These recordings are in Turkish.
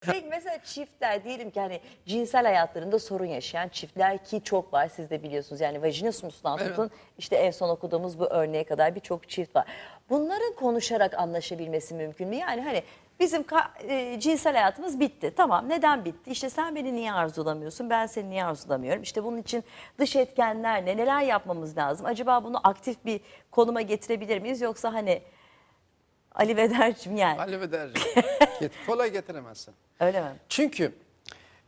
Peki mesela çiftler diyelim ki hani cinsel hayatlarında sorun yaşayan çiftler ki çok var siz de biliyorsunuz. Yani vajinismustan tutun işte en son okuduğumuz bu örneğe kadar birçok çift var. Bunların konuşarak anlaşabilmesi mümkün mü? Yani hani bizim e, cinsel hayatımız bitti. Tamam neden bitti? İşte sen beni niye arzulamıyorsun? Ben seni niye arzulamıyorum? İşte bunun için dış etkenler ne? Neler yapmamız lazım? Acaba bunu aktif bir konuma getirebilir miyiz? Yoksa hani Ali Veder'cim yani derece. Get- Kolay getiremezsin. öyle mi? Çünkü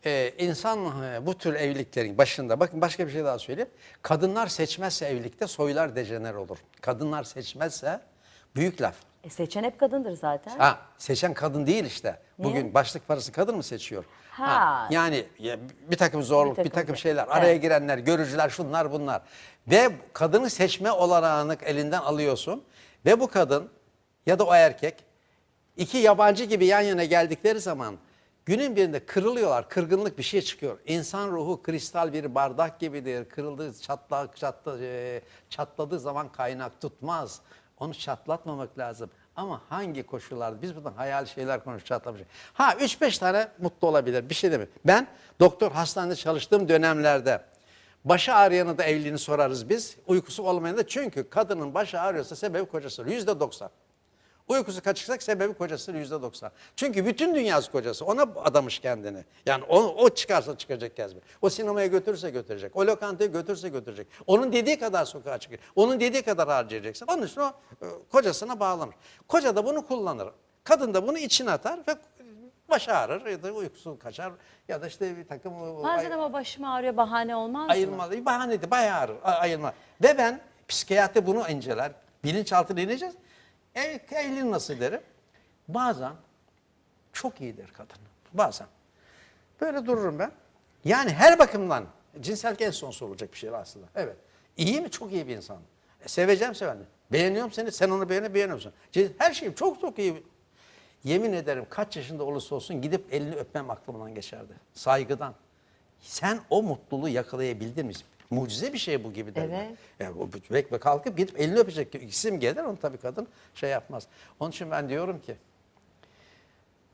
e, insan e, bu tür evliliklerin başında, bakın başka bir şey daha söyleyeyim. Kadınlar seçmezse evlilikte soylar dejener olur. Kadınlar seçmezse büyük laf. E seçen hep kadındır zaten. Ha, seçen kadın değil işte. Niye? Bugün başlık parası kadın mı seçiyor? Ha. yani ya, bir takım zorluk, Bir bir takım takım, şey- şeyler, Evet. araya girenler, görücüler, şunlar bunlar. Ve kadını seçme olanağını elinden alıyorsun. Ve bu kadın ya da o erkek iki yabancı gibi yan yana geldikleri zaman günün birinde kırılıyorlar. Kırgınlık bir şey çıkıyor. İnsan ruhu kristal bir bardak gibidir. Kırıldığı, çatla, çatla, e, çatladığı zaman kaynak tutmaz. Onu çatlatmamak lazım. Ama hangi koşullarda? Biz buradan hayal şeyler konuşuyoruz çatlamış. Ha 3-5 tane mutlu olabilir. Bir şey demiyor. Ben doktor hastanede çalıştığım dönemlerde başı ağrıyanı da evliliğini sorarız biz. Uykusu olmayanı da çünkü kadının başı ağrıyorsa sebebi kocası. Yüzde doksan. Uykusu kaçırsak sebebi kocası yüzde doksan. Çünkü bütün dünyası kocası. Ona adamış kendini. Yani o, o çıkarsa çıkacak Kezbi. O sinemaya götürürse götürecek. O lokantaya götürürse götürecek. Onun dediği kadar sokağa çıkacak. Onun dediği kadar harcayacaksın. Onun için o e, kocasına bağlanır. Koca da bunu kullanır. Kadın da bunu içine atar ve başı ağrır ya da uykusu kaçar ya da işte bir takım o- Bazen ama başım ağrıyor bahane olmaz mı? ayırmalı. Bir bahaneydi bayağı ağrır, a- ayırma. Ve ben psikiyatri bunu inceler. Bilinçaltına ineceğiz. Evliliğin nasıl derim? Bazen çok iyidir kadın. Bazen. Böyle dururum ben. Yani her bakımdan cinsellik en son sorulacak bir şey aslında. Evet. İyi mi? Çok iyi bir insan. E, seveceğim sevenli. Beğeniyorum seni, sen onu beğeni beğeniyorsun. Her şey çok çok iyi. Yemin ederim kaç yaşında olursa olsun gidip elini öpmem aklımdan geçerdi. Saygıdan. Sen o mutluluğu yakalayabildin mi? Mucize bir şey bu gibi derim. ben. Evet. Yani o bekle kalkıp gidip elini öpecek isim gelir onu tabii kadın şey yapmaz. Onun için ben diyorum ki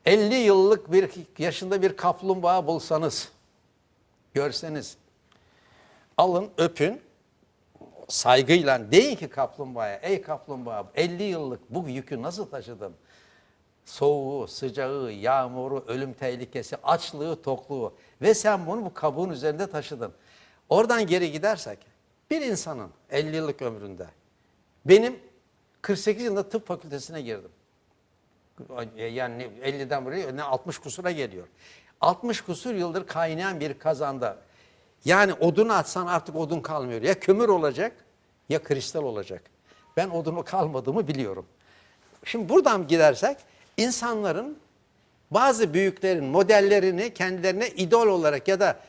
50 yıllık bir yaşında bir kaplumbağa bulsanız, görseniz, alın öpün, saygıyla deyin ki kaplumbağaya, ey kaplumbağa 50 yıllık bu yükü nasıl taşıdın? Soğuğu, sıcağı, yağmuru, ölüm tehlikesi, açlığı, tokluğu ve sen bunu bu kabuğun üzerinde taşıdın. Oradan geri gidersek bir insanın 50 yıllık ömründe benim 48 yılında tıp fakültesine girdim. Yani 50'den buraya ne 60 kusura geliyor. 60 kusur yıldır kaynayan bir kazanda. Yani odunu atsan artık odun kalmıyor. Ya kömür olacak ya kristal olacak. Ben odunu kalmadığımı biliyorum. Şimdi buradan gidersek insanların bazı büyüklerin modellerini kendilerine idol olarak ya da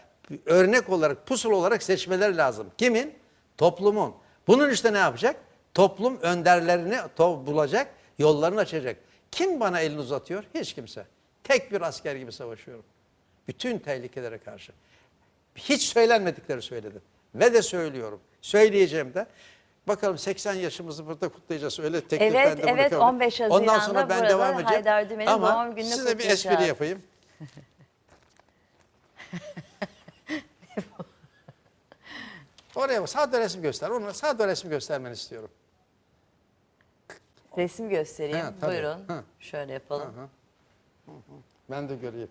örnek olarak pusul olarak seçmeleri lazım. Kimin? Toplumun. Bunun işte ne yapacak? Toplum önderlerini to- bulacak, yollarını açacak. Kim bana elini uzatıyor? Hiç kimse. Tek bir asker gibi savaşıyorum. Bütün tehlikelere karşı. Hiç söylenmedikleri söyledim. Ve de söylüyorum. Söyleyeceğim de. Bakalım 80 yaşımızı burada kutlayacağız. Öyle teklif Evet, ben de evet, kabul- 15 Ondan Haziran'da sonra ben devam edeceğim. Haydar Dümen'in Ama doğum gününü size bir espri yapayım. Oraya sağda resim göster. Onu sağda resim göstermeni istiyorum. Resim göstereyim. Ha, tabii. Buyurun. Ha. Şöyle yapalım. Ben de göreyim.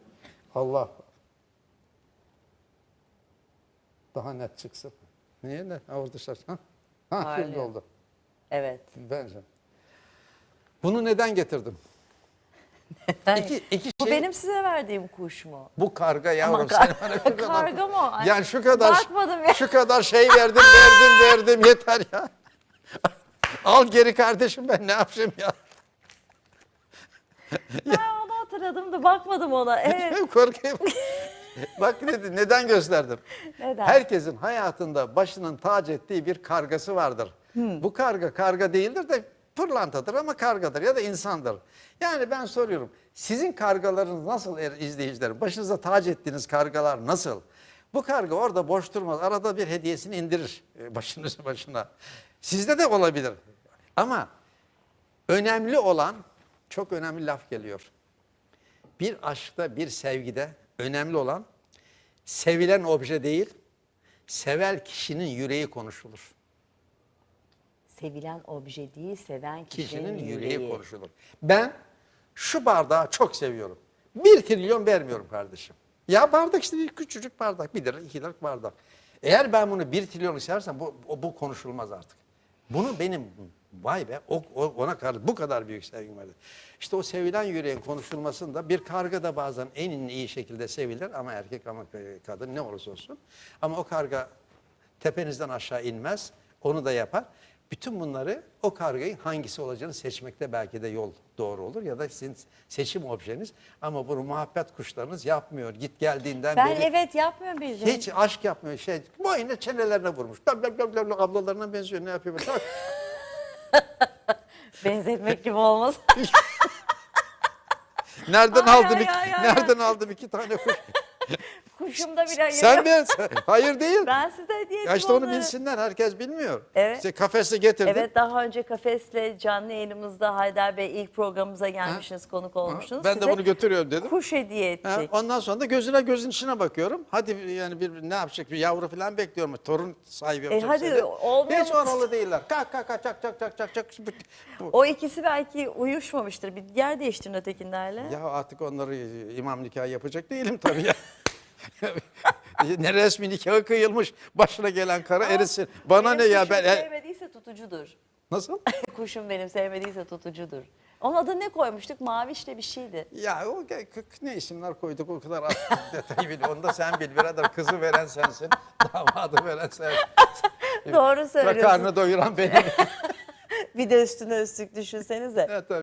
Allah. Daha net çıksın. Niye ne? Orada. Ha, ha şimdi oldu. Evet. Bence. Bunu neden getirdim? İki, iki Bu şey, benim size verdiğim kuş mu? bu karga yavrum. Ama sen kar- bana şu kadar- karga mı? Ay, Yani şu kadar, bakmadım ya. şu kadar şey verdim, verdim, verdim yeter ya. Al geri kardeşim ben ne yapayım ya. Ben onu hatırladım da bakmadım ona. Evet. Korkayım. Bak ne- neden gösterdim? Neden? Herkesin hayatında başının tac ettiği bir kargası vardır. Bu karga karga değildir de pırlantadır ama kargadır ya da insandır. Yani ben soruyorum sizin kargalarınız nasıl er- izleyicilerim? Başınıza tac ettiğiniz kargalar nasıl? Bu karga orada boş durmaz. Arada bir hediyesini indirir e, başınızın başına. Sizde de olabilir. Ama önemli olan çok önemli laf geliyor. Bir aşkta, bir sevgide önemli olan sevilen obje değil, sevel kişinin yüreği konuşulur. Sevilen obje değil, seven kişinin, Kişinin yüreği, yüreği. konuşulur. Ben şu bardağı çok seviyorum. Bir trilyon vermiyorum kardeşim. Ya bardak işte bir küçücük bardak. Bir lira, iki liralık bardak. Eğer ben bunu bir trilyonu seversem bu, bu konuşulmaz artık. Bunu benim vay be o- ona karşı bu kadar büyük sevgim vardı. İşte o sevilen yüreğin konuşulmasında bir karga da bazen en iyi şekilde sevilir ama erkek ama kadın ne olursa olsun. Ama o karga tepenizden aşağı inmez. Onu da yapar. Bütün bunları o kargayı hangisi olacağını seçmekte belki de yol doğru olur ya da sizin seçim objeniz. Ama bunu muhabbet kuşlarınız yapmıyor. Git geldiğinden Ben beri evet yapmıyorum bildiğin. hiç aşk yapmıyor. Şey boyuna çenelerine vurmuş. Blab blab blab blab ablalarına benziyor. Ne yapıyor? Benzetmek gibi olmaz. Nereden Ay, aldım ay, iki, ay, ay, nereden aldım iki tane kuş? Kuşumda bile hayır Sen yok. mi? Sen- Hayır değil. Ben size hediye Ya işte onu bilsinler. Herkes bilmiyor. Evet. İşte kafese getirdim. Evet daha önce kafesle canlı yayınımızda Haydar Bey ilk programımıza gelmişsiniz, konuk olmuştunuz. Ben de Size bunu götürüyorum dedim. Kuş hediye ettik. Ha, ondan sonra da gözüne gözün içine bakıyorum. Hadi yani bir ne yapacak bir yavru falan bekliyorum. Torun sahibi E yapacak. hadi, şeyde. olmuyor Hiç mu? oralı değiller. Kalk kalk kalk çak çak çak çak çak. Bu- O ikisi belki uyuşmamıştır. Bir yer değiştirin ötekinlerle. Ya artık onları imam nikahı yapacak değilim tabii ya. ne resmi nikahı kıyılmış. Başına gelen kara erisin. Bana ne ya ben... sevmediyse tutucudur. Nasıl? Kuşum benim sevmediyse tutucudur. Onun adını ne koymuştuk? Mavişle bir şeydi. Ya o ge- k- ne isimler koyduk o kadar az detayı bil. Onu da sen bil birader. Kızı veren sensin. Damadı veren sen. Doğru söylüyorsun. Karnı doyuran benim. Bir de üstüne üstlük düşünsenize. Evet, tabii.